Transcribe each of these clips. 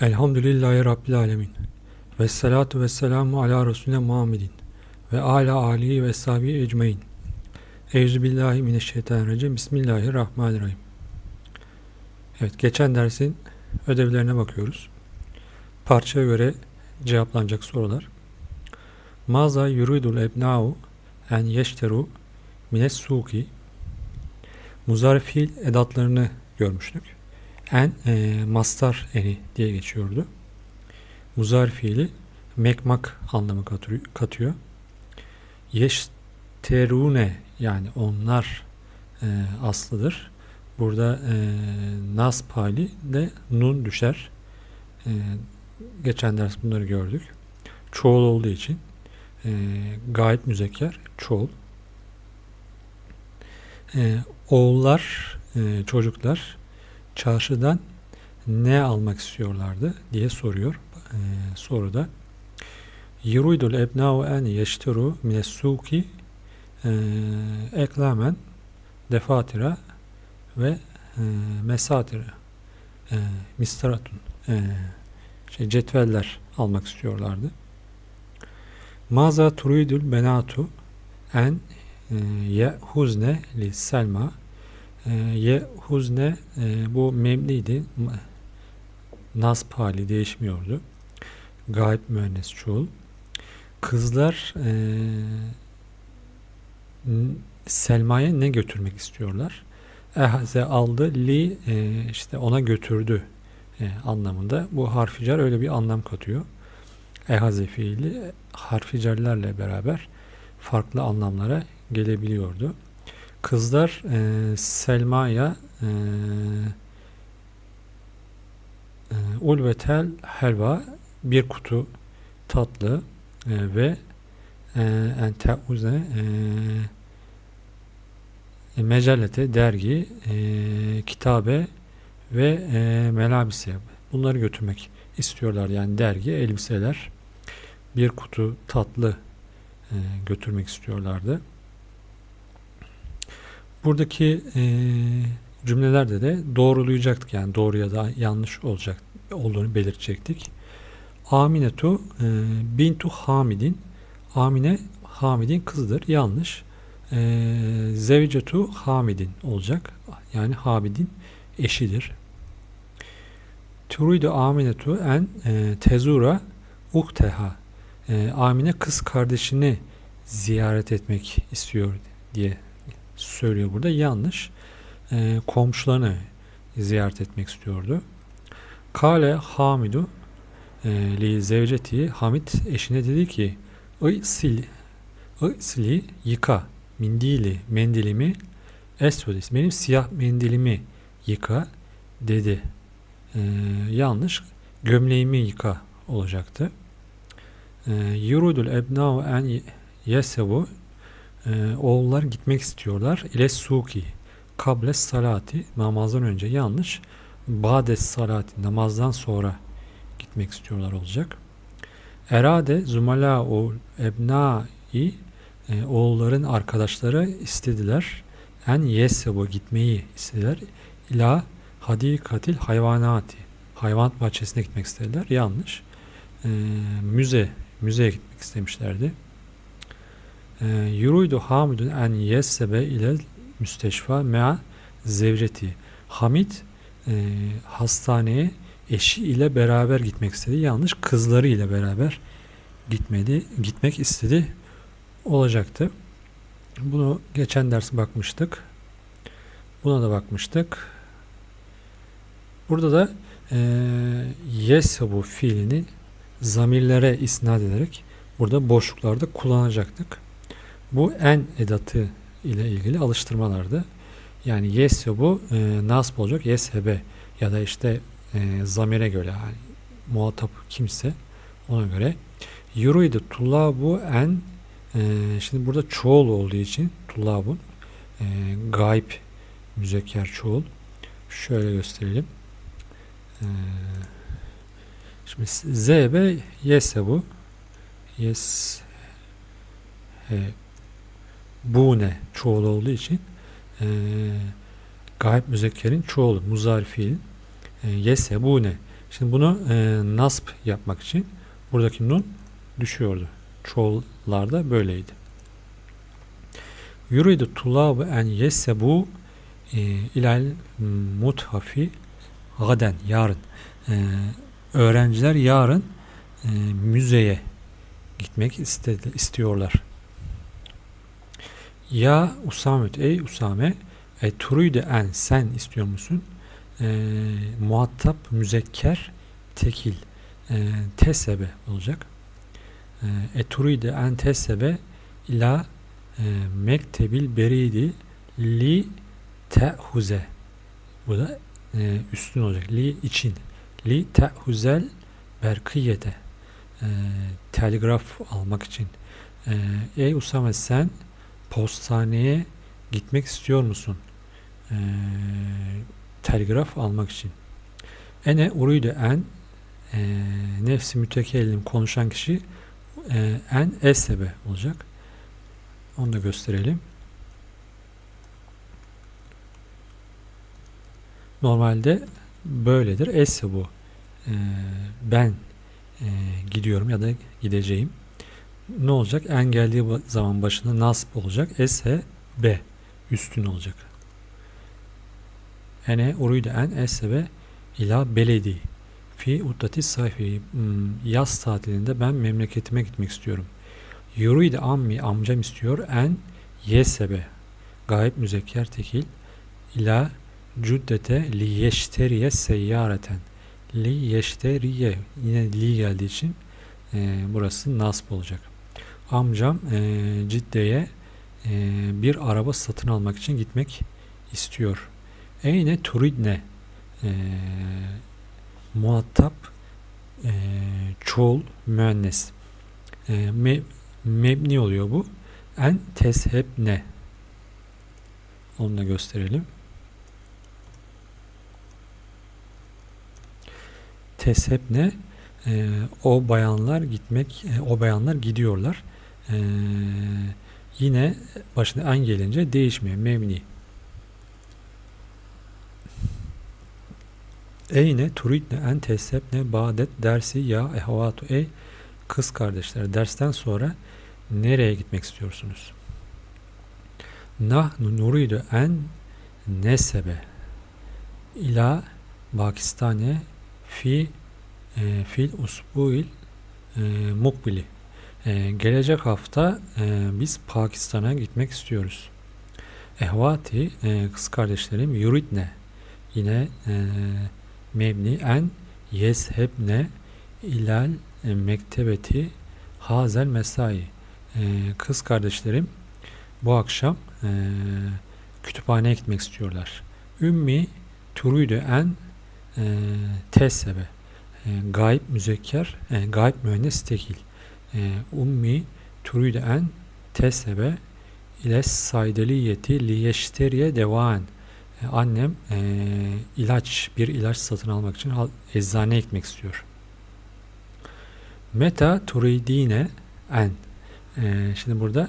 Elhamdülillahi Rabbil Alemin. Ve salatu ve selamu ala Resulüne Muhammedin. Ve ala alihi ve sahibi ecmain. Eyüzü billahi mineşşeytanirracim. Bismillahirrahmanirrahim. Evet, geçen dersin ödevlerine bakıyoruz. Parçaya göre cevaplanacak sorular. Maza yuridul ebna'u en yeşteru mines suki Muzari fiil edatlarını görmüştük. En e, mastar eni diye geçiyordu. Muzari fiili mekmak anlamı katıyor. Yeşterune yani onlar e, aslıdır. Burada e, nas pali de nun düşer. E, geçen ders bunları gördük. Çoğul olduğu için e, gayet müzekker çoğul. E, oğullar, e, çocuklar çarşıdan ne almak istiyorlardı diye soruyor e, soruda. Yuridul ebna'u en yeşteru mines suki e, eklamen defatira ve e, mesatira e, mistaratun e, şey, cetveller almak istiyorlardı. Maza turidul benatu en e, ye huzne li selma e, ye huzne e, bu memliydi nasb hali değişmiyordu. Gayb müennes çoğul. Kızlar e, Selma'ya ne götürmek istiyorlar? Ehaze aldı li e, işte ona götürdü e, anlamında. Bu harficar öyle bir anlam katıyor. Ehaze fiili harficerlerle beraber farklı anlamlara gelebiliyordu. Kızlar e, Selma'ya e, e, ulvetel helva bir kutu tatlı e, ve e, en te'uze e, mecellete, dergi, e, kitabe ve e, melabise bunları götürmek istiyorlar. Yani dergi, elbiseler, bir kutu tatlı e, götürmek istiyorlardı. Buradaki e, cümlelerde de doğrulayacaktık. Yani doğru ya da yanlış olacak olduğunu belirtecektik. Aminetu e, bintu Hamidin Amine Hamidin kızıdır. Yanlış. E, zevcetu Hamidin olacak. Yani Hamidin eşidir. Turidu Aminetu en e, tezura uhteha e, Amine kız kardeşini ziyaret etmek istiyor diye söylüyor burada. Yanlış. E, komşularını ziyaret etmek istiyordu. Kale Hamidu e, li zevceti Hamid eşine dedi ki sil sili yıka mindili mendilimi esvedis benim siyah mendilimi yıka dedi. E, yanlış gömleğimi yıka olacaktı. E, Yurudul ebna'u en yesevu e, oğullar gitmek istiyorlar. ile suki kable salati namazdan önce yanlış. Bades salati namazdan sonra gitmek istiyorlar olacak. Erade zumala o ebnai e, oğulların arkadaşları istediler. En yesevu gitmeyi istediler. İla hadikatil hayvanati hayvan bahçesine gitmek istediler. Yanlış. E, müze müzeye gitmek istemişlerdi. Ee, Yuruydu Hamidun en yessebe ile müsteşfa mea zevceti. Hamid e, hastaneye eşi ile beraber gitmek istedi. Yanlış kızları ile beraber gitmedi, gitmek istedi olacaktı. Bunu geçen ders bakmıştık. Buna da bakmıştık. Burada da e, yesabu fiilini zamirlere isnat ederek burada boşluklarda kullanacaktık. Bu en edatı ile ilgili alıştırmalardı. Yani yes bu e, nasb olacak yes hebe ya da işte e, zamire göre yani muhatap kimse ona göre yuruydu tullabu en e, şimdi burada çoğul olduğu için tullabun e, gayb müzekker çoğul şöyle gösterelim. Eee Şimdi zebe yese bu. Yes e, bu ne çoğul olduğu için e, gayb müzekkerin çoğulu muzari fiilin e, yese bu ne Şimdi bunu e, nasp yapmak için buradaki nun düşüyordu. Çoğullarda böyleydi. Yuridu tulabu en yessebu e, ilal muthafi gaden yarın. E, öğrenciler yarın e, müzeye gitmek istedi, istiyorlar. Ya Usamet ey Usame e, turuydu en sen istiyor musun? E, muhatap müzekker tekil e, tesebe olacak. E, eturuydu en tesebe ila e, mektebil beridi li te'huze bu da e, üstün olacak. Li için. Li te'huzel berkiyete e, telgraf almak için. E, ey Usame sen postaneye gitmek istiyor musun? E, telgraf almak için. Ene uruydu en e, nefsi mütekellim konuşan kişi e, en esebe olacak. Onu da gösterelim. Normalde böyledir. Esse bu. E, ben e, gidiyorum ya da gideceğim. Ne olacak? En geldiği zaman başında nasip olacak. Esse be. Üstün olacak. Ene uruydu en esse be ila beledi. Fi uddati sayfi. Hmm, yaz tatilinde ben memleketime gitmek istiyorum. Yuruydu ammi amcam istiyor. En yesebe. Gayet müzekker tekil. İla cüddete li yeşteriye seyyareten. Li yeşteriye. Yine li geldiği için e, burası nasp olacak. Amcam e, Cidde'ye e, bir araba satın almak için gitmek istiyor. Eyne turidne e, muhatap e, çoğul müennes e, me, mebni oluyor bu. En tesheb ne? Onu da gösterelim. Tesheb ne? E, o bayanlar gitmek, e, o bayanlar gidiyorlar. E, yine başına en gelince değişmiyor. Mebni. Eyne turidne en tesebne badet dersi ya ehvatu ey kız kardeşler dersten sonra nereye gitmek istiyorsunuz? Nahnu nuridu en nesebe ila Pakistane fi e, fil usbuil e, mukbili e, gelecek hafta e, biz Pakistan'a gitmek istiyoruz. Ehvati e, kız kardeşlerim yuridne yine e, mebni en yeshebne ilal e, mektebeti hazel mesai e, kız kardeşlerim bu akşam e, kütüphaneye gitmek istiyorlar. Ümmi turuydu en e, tesebe e, gayb müzekker e, gayb müennes tekil ummi turuydu en tesebe ile saydeliyeti liyeşteriye devaen e, annem e, ilaç bir ilaç satın almak için eczaneye gitmek istiyor. Meta turidine en. E, şimdi burada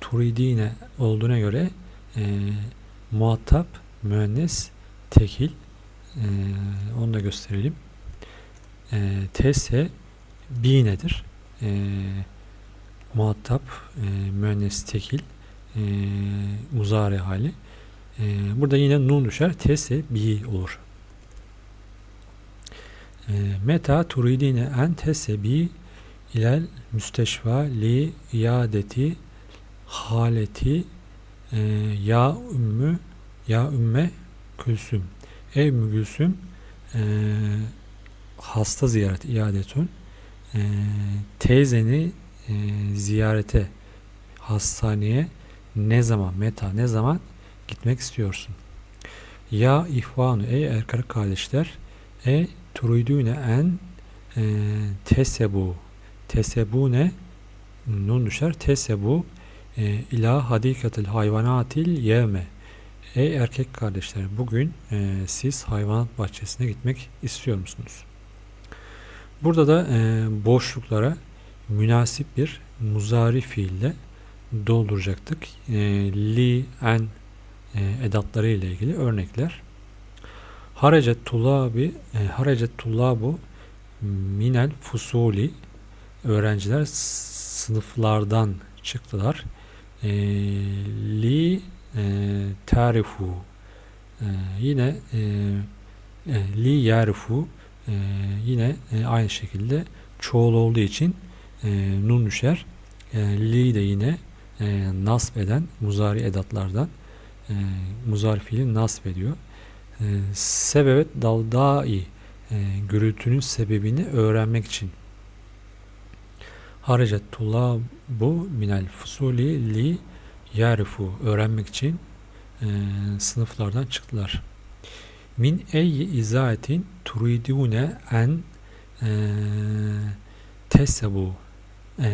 turidine olduğuna göre e, muhatap müennes tekil e, onu da gösterelim. E, tese binedir. E, muhatap e, müennes tekil e, muzari hali. E, burada yine nun düşer. Tese bi olur. E, meta turidine en tesebi ilel müsteşfa li iadeti haleti e, ya ümmü ya ümme külsüm ey ümmü gülsüm e, hasta ziyaret iadetün e, teyzeni e, ziyarete hastaneye ne zaman meta ne zaman gitmek istiyorsun? Ya ihvanu ey erkek kardeşler e turidune en e, tesebu tesebune nun düşer tesebu e, ila hadikatil hayvanatil yevme. Ey erkek kardeşler bugün e, siz hayvanat bahçesine gitmek istiyor musunuz? Burada da e, boşluklara münasip bir muzari fiille dolduracaktık. E, li, en e, edatları ile ilgili örnekler. Harecet tullabi, e, harecet tullabu minel fusuli öğrenciler sınıflardan çıktılar. E, li e, tarifu e, yine e, e, li yarifu e, yine e, aynı şekilde çoğul olduğu için e, nun düşer. E, li de yine e, nasb eden muzari edatlardan e, muzari fiili nasb ediyor. E, sebebet daldai e, gürültünün sebebini öğrenmek için. Harecet bu minel fusuli li yarifu öğrenmek için e, sınıflardan çıktılar. Min eyyi izaetin turidune en e, tesebu e,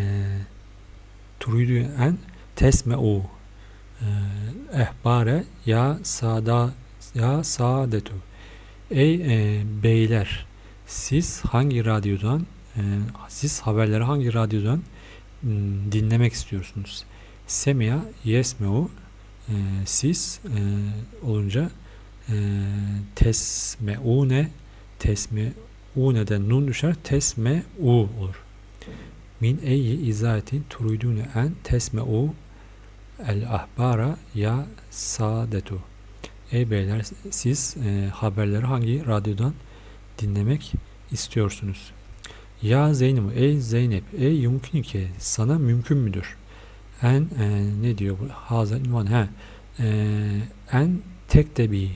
turidu en tesme'u e, ehbare ya sada ya saadetu. Ey e, beyler siz hangi radyodan e, siz haberleri hangi radyodan m, dinlemek istiyorsunuz? Semia yesmeu e, siz e, olunca e, tesmeune tesmeune'den nun düşer tesmeu olur min eyyi izaetin turidune en tesmeu el ahbara ya saadetu Ey beyler siz e, haberleri hangi radyodan dinlemek istiyorsunuz? Ya Zeynep, ey Zeynep, ey yumkün sana mümkün müdür? En e, ne diyor bu? Hazel unvan he. E, en tektebi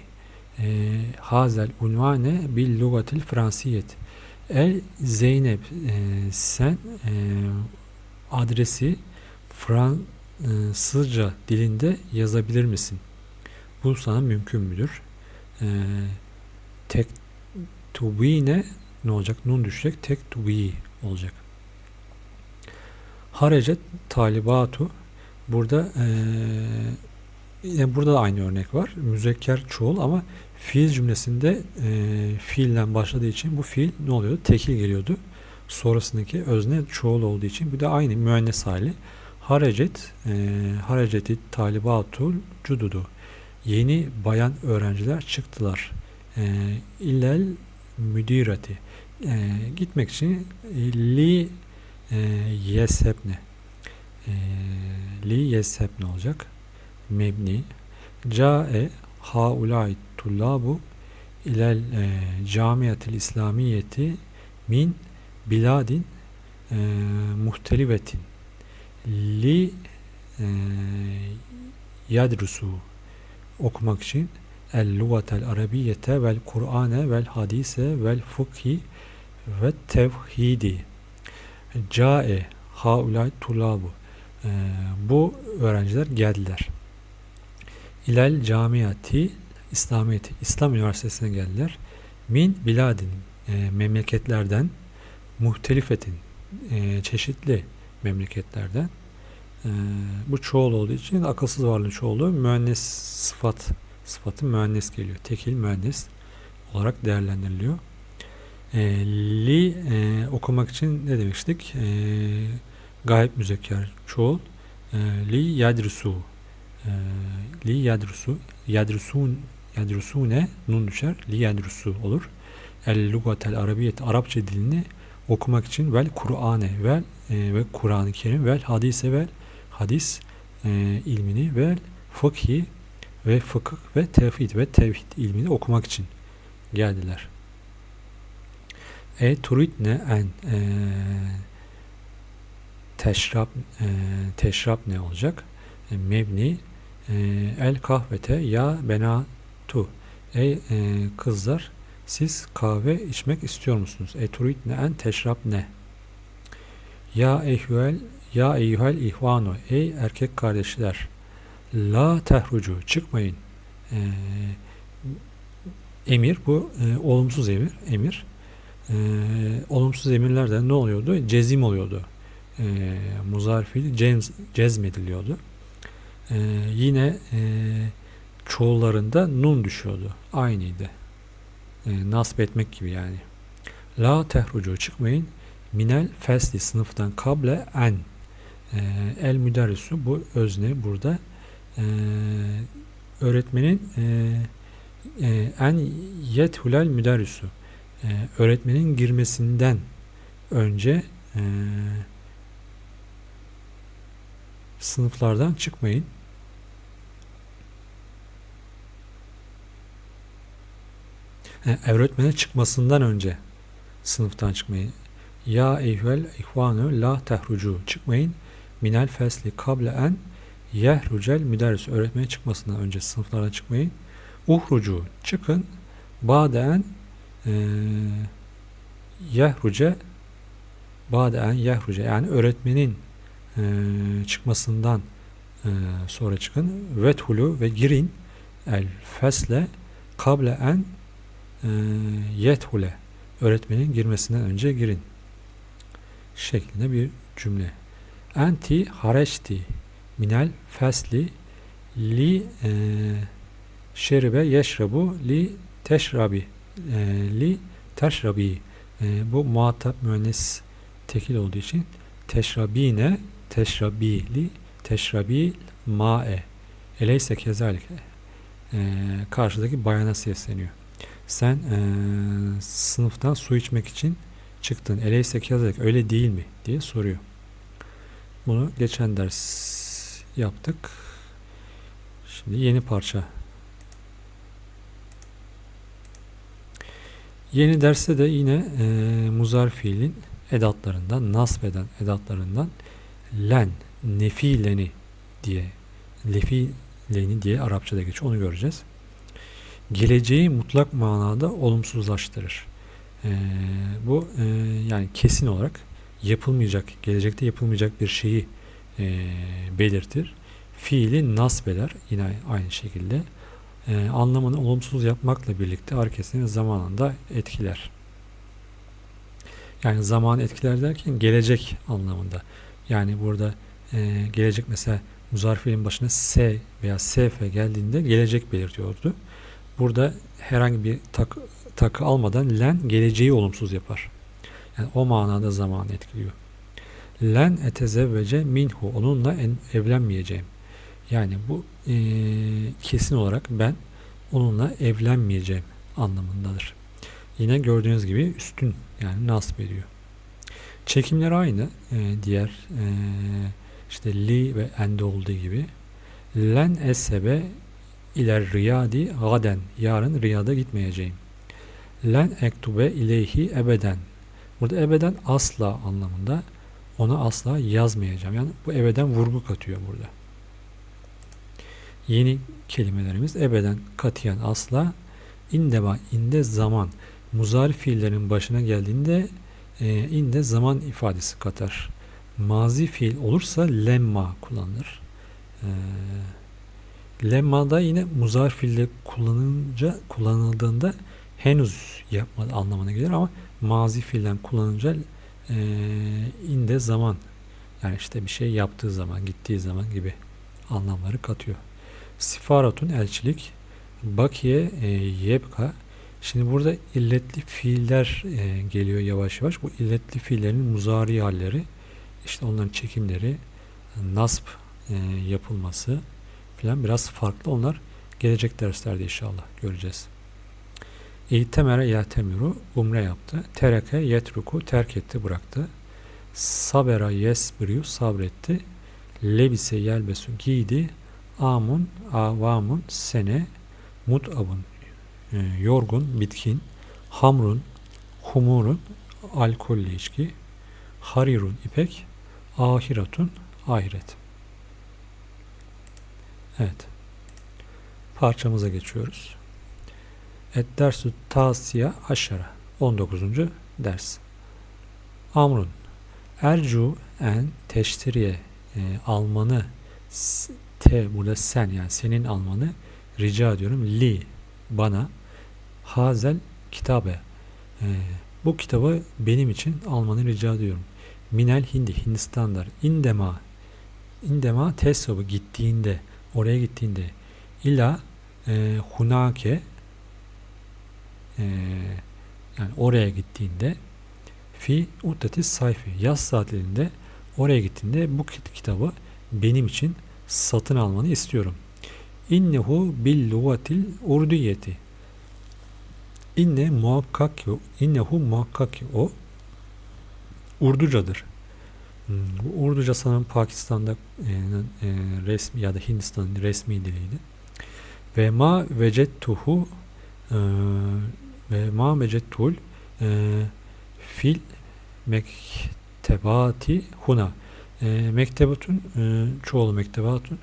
e, hazel unvane bil lugatil fransiyet. Ey Zeynep e, sen e, adresi Fransızca dilinde yazabilir misin? Bu sana mümkün müdür? E, tek tubine ne olacak? Nun düşecek. Tek tubi olacak. Harecet talibatu burada e, yine burada da aynı örnek var. Müzekker çoğul ama fiil cümlesinde e, fiilden başladığı için bu fiil ne oluyordu? Tekil geliyordu. Sonrasındaki özne çoğul olduğu için bu da aynı müennes hali. Harecet e, hareceti talibatul cududu yeni bayan öğrenciler çıktılar. E, illel müdirati e, gitmek için li e, yeshebne e, li yeshebne olacak mebni. Cae haulay tullabu ilel e, camiatil islamiyeti min biladin e, muhtelivetin li e, yadrusu okumak için el lugatel arabiyete vel kur'ane vel hadise vel fıkhi ve tevhidi. Cae haulay tulabu ee, bu öğrenciler geldiler ilel camiati İslamiyeti İslam Üniversitesi'ne geldiler min biladin e, memleketlerden muhtelifetin e, çeşitli memleketlerden e, bu çoğul olduğu için akılsız varlığın çoğulu müennes sıfat sıfatı müennes geliyor. Tekil müennes olarak değerlendiriliyor. E, li e, okumak için ne demiştik? E, gayet müzekker çoğul. E, li yadrusu e, li yadrusu yadrusun yadrusune nun düşer. Li yadrusu olur. El lugatel arabiyet Arapça dilini okumak için vel Kur'ane vel e, ve Kur'an-ı Kerim vel hadise vel hadis e, ilmini ve fıkhi ve fıkıh ve tevhid ve tevhid ilmini okumak için geldiler. E turit ne en e, teşrab e, teşrab ne olacak? E, mebni el kahvete ya bena tu. Ey e, kızlar siz kahve içmek istiyor musunuz? E turit ne en teşrab ne? Ya ehvel ya eyyuhel ihvanu ey erkek kardeşler la tehrucu çıkmayın. Ee, emir bu e, olumsuz emir. Emir. E, olumsuz emirlerde ne oluyordu? Cezim oluyordu. E, muzar fiili cez, cezmediliyordu. E, yine e, çoğullarında nun düşüyordu. Aynıydı. E, nasip etmek gibi yani. La tehrucu çıkmayın. Minel fesli sınıftan kable en e, el müderrisu bu özne burada e, öğretmenin e, e, en yethulel müderrisu e, öğretmenin girmesinden önce e, sınıflardan çıkmayın. E, öğretmenin çıkmasından önce sınıftan çıkmayın. Ya eyyuhel ihvanu la tehrucu çıkmayın. Minel fesli kable en yehrucel müderris öğretmenin çıkmasından önce sınıflardan çıkmayın. Uhrucu çıkın. Baden e, yehruce baden yehruce yani öğretmenin e, çıkmasından e, sonra çıkın. Vethulu ve girin el fesle kable en e, yethule öğretmenin girmesinden önce girin şeklinde bir cümle. Enti hareçti minel fesli li e, şeribe yeşrebu li teşrabi e, li teşrabi e, bu muhatap müennes tekil olduğu için teşrabine teşrabili teşrabi mae eleyse kezalik e, karşıdaki bayana sesleniyor. Sen e, sınıftan su içmek için çıktın. Eleyse kezalik öyle değil mi diye soruyor. Bunu geçen ders yaptık. Şimdi yeni parça. Yeni derste de yine e, muzar fiilin edatlarından, nasb eden edatlarından len, nefileni diye, lefileni diye Arapçada geçiyor. Onu göreceğiz. Geleceği mutlak manada olumsuzlaştırır. E, bu e, yani kesin olarak yapılmayacak, gelecekte yapılmayacak bir şeyi e, belirtir. Fiili nasb eder yine aynı şekilde. E, anlamını olumsuz yapmakla birlikte hareketini zamanında etkiler. Yani zaman etkiler derken gelecek anlamında. Yani burada e, gelecek mesela muzar fiilin başına S veya SF geldiğinde gelecek belirtiyordu. Burada herhangi bir tak, takı almadan len geleceği olumsuz yapar. Yani o manada zaman etkiliyor. Len etezevvece minhu onunla en, evlenmeyeceğim. Yani bu e, kesin olarak ben onunla evlenmeyeceğim anlamındadır. Yine gördüğünüz gibi üstün yani nasip ediyor. Çekimler aynı. E, diğer e, işte li ve ende olduğu gibi. Len esebe iler riyadi gaden. Yarın riyada gitmeyeceğim. Len ektube ileyhi ebeden. Burada ebeden asla anlamında ona asla yazmayacağım. Yani bu ebeden vurgu katıyor burada. Yeni kelimelerimiz ebeden katiyen asla indeba inde zaman muzari fiillerin başına geldiğinde e, inde zaman ifadesi katar. Mazi fiil olursa lemma kullanılır. E, lemmada yine muzari fiilde kullanınca kullanıldığında henüz yapma anlamına gelir ama mazi fiilden kullanınca e, inde zaman yani işte bir şey yaptığı zaman, gittiği zaman gibi anlamları katıyor. Sifaratun elçilik, bakiye e, yebka. Şimdi burada illetli fiiller e, geliyor yavaş yavaş. Bu illetli fiillerin muzari halleri, işte onların çekimleri, nasp e, yapılması filan biraz farklı. Onlar gelecek derslerde inşallah göreceğiz. İtemere yatemiru umre yaptı. Tereke yetruku terk etti bıraktı. Sabera yesbriyu sabretti. Lebise yelbesu giydi. Amun avamun sene mutabun e, yorgun bitkin. Hamrun humurun alkollü içki. Harirun ipek. Ahiratun ahiret. Evet. Parçamıza geçiyoruz. Et dersu tasiya aşara. 19. ders. Amrun. Ercu en teştiriye e, almanı te burada sen yani senin almanı rica ediyorum li bana hazel kitabe e, bu kitabı benim için almanı rica ediyorum. Minel Hindi Hindistan'dır. İndema indema tesobu gittiğinde oraya gittiğinde ila e, hunake e, yani oraya gittiğinde fi uddeti sayfi yaz saatlerinde oraya gittiğinde bu kitabı benim için satın almanı istiyorum. İnnehu bil lugatil urdiyeti İnne muhakkak ki innehu muhakkak ki o Urducadır. Hmm, Urduca sanırım Pakistan'da e, e, resmi ya da Hindistan'ın resmi diliydi. Ve ma vecettuhu e, ve ma vecettul e, fil mektebati huna. E, mektebatun e, çoğulu mektebatun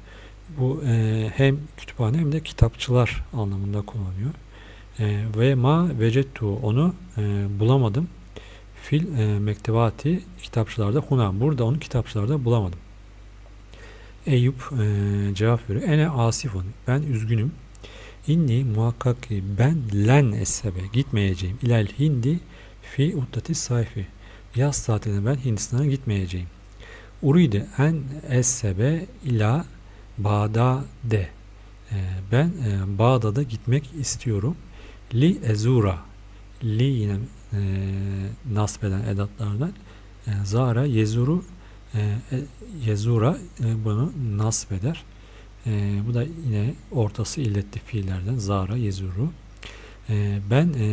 bu e, hem kütüphane hem de kitapçılar anlamında kullanıyor. E, ve ma vecettu onu e, bulamadım. Fil e, mektebati kitapçılarda huna. Burada onu kitapçılarda bulamadım. Eyüp e, cevap veriyor. Ene asifun. Ben üzgünüm. İnni muhakkak ki ben len esebe gitmeyeceğim. İlel hindi fi uddati sayfi. Yaz tatiline ben Hindistan'a gitmeyeceğim. Uride en esebe ila Bağdade. Ee, ben e, Bağdat'a gitmek istiyorum. Li ezura. Li yine e, nasb eden edatlardan. E, zara yezuru e, e, yezura e, bunu nasb eder. E, bu da yine ortası illetli fiillerden zara yezuru. E, ben e,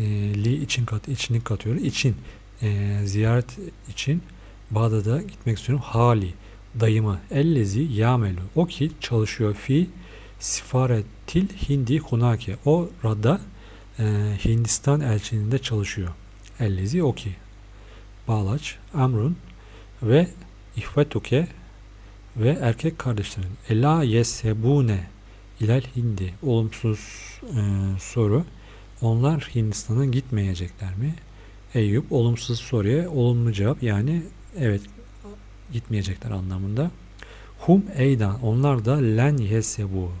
e, li için kat içini katıyor. İçin e, ziyaret için Bağdat'a gitmek istiyorum. Hali dayımı ellezi yamelu o ki çalışıyor fi sifaretil hindi hunake o rada e, Hindistan elçiliğinde çalışıyor. Ellezi o ki bağlaç amrun ve ihvetuke ve erkek kardeşlerin ela yesebune ilal hindi olumsuz e, soru onlar Hindistan'a gitmeyecekler mi? Eyüp olumsuz soruya olumlu cevap yani evet gitmeyecekler anlamında. Hum eydan onlar da len yesebu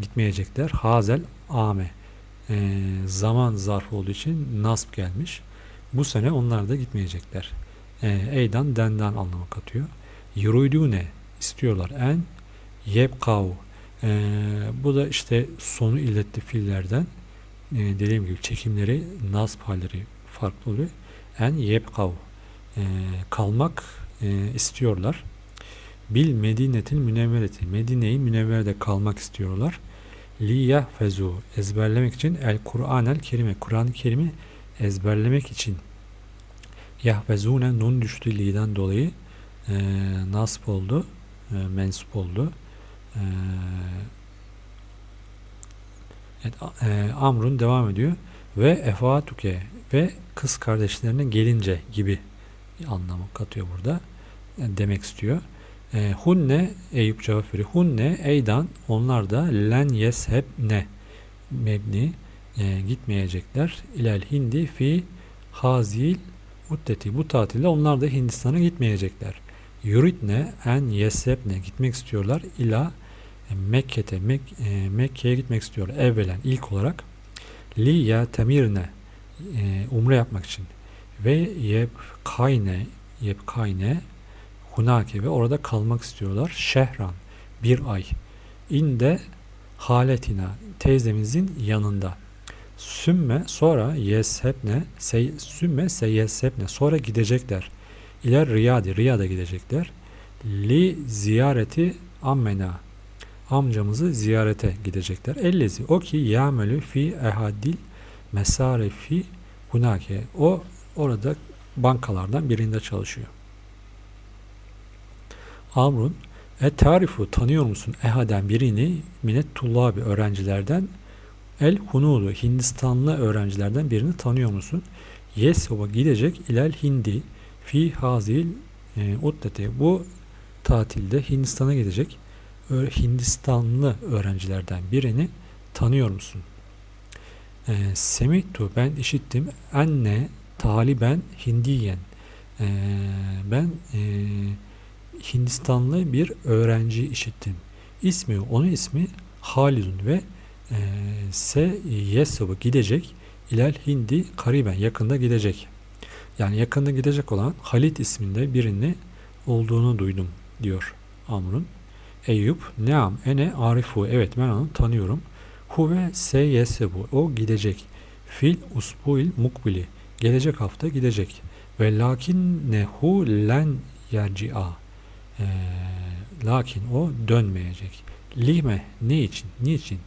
gitmeyecekler. Hazel ame e, zaman zarfı olduğu için nasp gelmiş. Bu sene onlar da gitmeyecekler. E, eydan denden anlamı katıyor. Yuruydune istiyorlar. En yebkav e, bu da işte sonu illetli fiillerden e, dediğim gibi çekimleri nasp halleri farklı oluyor. En yebkav e, kalmak e, istiyorlar. Bil Medinetil Münevvereti. Medine'yi Münevver'de kalmak istiyorlar. Li yahfezu ezberlemek için el Kur'an el Kerime. Kur'an-ı Kerim'i ezberlemek için. Yahfezune nun düştü li'den dolayı e, nasp oldu. E, mensup oldu. E, evet, e, Amrun devam ediyor. Ve efatuke ve kız kardeşlerine gelince gibi anlamı katıyor burada. Yani demek istiyor. E, hunne Eyüp cevap veriyor. Hunne eydan onlar da len yesheb ne mebni e, gitmeyecekler. İlel hindi fi hazil muddeti bu tatilde onlar da Hindistan'a gitmeyecekler. Yuridne en yeshebne gitmek istiyorlar. İla e, Mekke'te Mek, e, Mekke'ye gitmek istiyorlar. Evvelen ilk olarak li ya temirne e, umre yapmak için ve yebkayne yebkayne hunake ve orada kalmak istiyorlar. Şehran bir ay. İnde haletina teyzemizin yanında. Sümme sonra yeshebne sey, sümme seyeshebne sonra gidecekler. İler riyadi riyada gidecekler. Li ziyareti ammena amcamızı ziyarete gidecekler. Ellezi o ki yamelü fi ehadil mesarefi hunake o orada bankalardan birinde çalışıyor. Amrun e tarifu tanıyor musun ehaden birini minet tullabi öğrencilerden el hunudu Hindistanlı öğrencilerden birini tanıyor musun? Yes baba gidecek ilel hindi fi hazil e, bu tatilde Hindistan'a gidecek Hindistanlı öğrencilerden birini tanıyor musun? E, Semitu ben işittim anne taliben hindiyen e, ben e, Hindistanlı bir öğrenci işittim. İsmi, onun ismi Halidun ve e, se yesubu gidecek ilal hindi kariben yakında gidecek. Yani yakında gidecek olan Halit isminde birini olduğunu duydum diyor Amr'un. Eyüp neam ene arifu evet ben onu tanıyorum. Huve se yesebu o gidecek. Fil usbuil mukbili gelecek hafta gidecek. Ve lakin nehu len yerci'a e, lakin o dönmeyecek. Lime ne için? Niçin?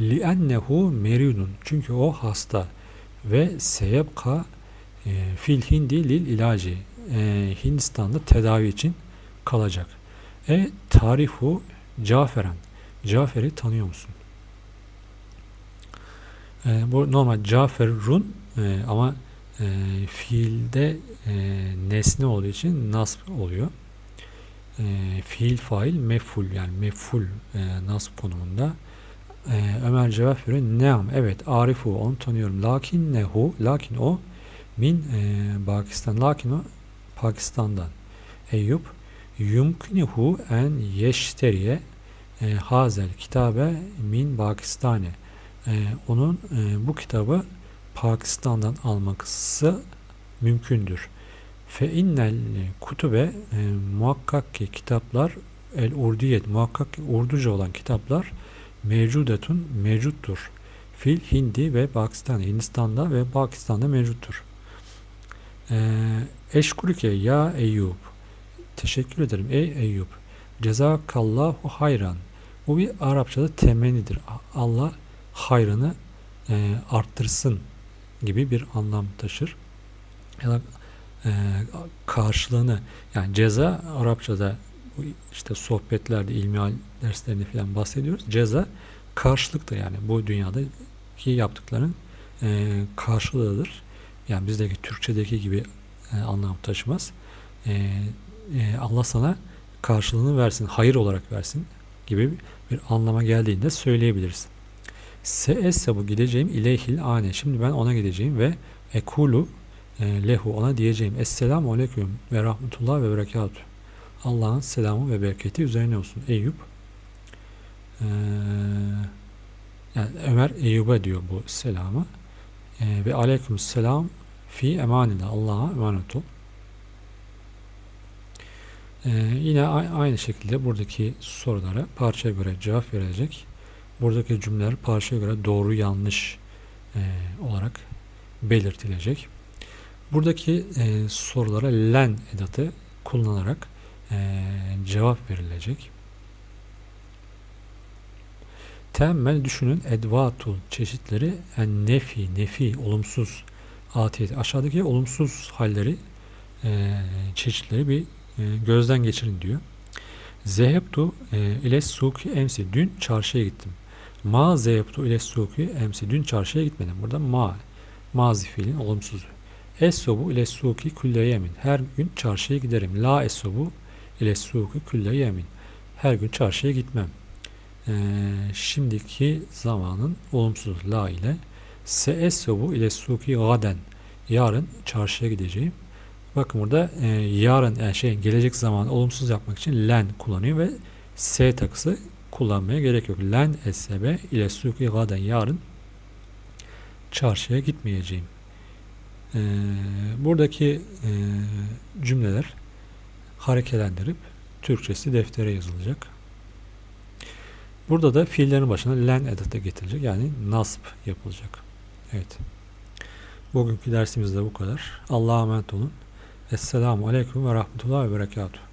li'ennehu meridun. Çünkü o hasta ve seyebka e, fil hindi lil ilacı. E, Hindistan'da tedavi için kalacak. E tarifu Caferen. Cafer'i tanıyor musun? E, bu normal Caferun e, ama e, fiilde e, nesne olduğu için nasb oluyor. E, fiil fail meful yani meful e, nasb konumunda. E, Ömer cevap veriyor. Neam evet arifu onu tanıyorum. Lakin nehu lakin o min e, Pakistan lakin o Pakistan'dan. Eyüp yumkinuhu en yeşteriye e, hazel kitabe min Pakistane. E, onun e, bu kitabı Pakistan'dan alması mümkündür. Fe innel kutube e, muhakkak ki kitaplar el urdiyet muhakkak ki Urduca olan kitaplar mevcudetun mevcuttur. Fil Hindi ve Pakistan Hindistan'da ve Pakistan'da mevcuttur. E, eşkurike ya Eyyub teşekkür ederim ey Eyyub cezakallahu hayran bu bir Arapçada temennidir. Allah hayrını e, arttırsın gibi bir anlam taşır. Ya da e, karşılığını yani ceza Arapçada işte sohbetlerde ilmi derslerinde falan bahsediyoruz. Ceza karşılıktır yani bu dünyadaki yaptıkların e, karşılığıdır. Yani bizdeki Türkçedeki gibi e, anlam taşımaz. E, e, Allah sana karşılığını versin, hayır olarak versin gibi bir anlama geldiğinde söyleyebiliriz. Se bu gideceğim ileyhil ane. Şimdi ben ona gideceğim ve ekulu lehu ona diyeceğim. Esselamu aleyküm ve rahmetullah ve berekatuhu. Allah'ın selamı ve bereketi üzerine olsun. Eyüp ee, yani Ömer Eyüp'e diyor bu selamı. Ee, ve aleyküm selam fi emanillah. Allah'a emanet ol. Ee, yine aynı şekilde buradaki sorulara parçaya göre cevap verecek. Buradaki cümleler parçaya göre doğru yanlış e, olarak belirtilecek. Buradaki e, sorulara len edatı kullanarak e, cevap verilecek. Temmel düşünün edvatul çeşitleri en nefi, nefi, olumsuz atiyet. Aşağıdaki olumsuz halleri e, çeşitleri bir e, gözden geçirin diyor. Zehebtu e, ile suki emsi. Dün çarşıya gittim. Ma zehebtu ile suki emsi. Dün çarşıya gitmedim. Burada ma. Mazi fiilin olumsuzu. Esobu ile suki külle yemin. Her gün çarşıya giderim. La esobu ile suki külle yemin. Her gün çarşıya gitmem. Ee, şimdiki zamanın olumsuz la ile se esobu ile suki gaden. Yarın çarşıya gideceğim. Bakın burada e, yarın yani şey gelecek zaman olumsuz yapmak için len kullanıyor ve s takısı kullanmaya gerek yok. Len esebe ile suki gaden yarın çarşıya gitmeyeceğim. E, buradaki e, cümleler harekelendirip Türkçesi deftere yazılacak. Burada da fiillerin başına len edatı getirilecek. Yani nasb yapılacak. Evet. Bugünkü dersimiz de bu kadar. Allah'a emanet olun. Esselamu Aleyküm ve Rahmetullah ve Berekatuhu.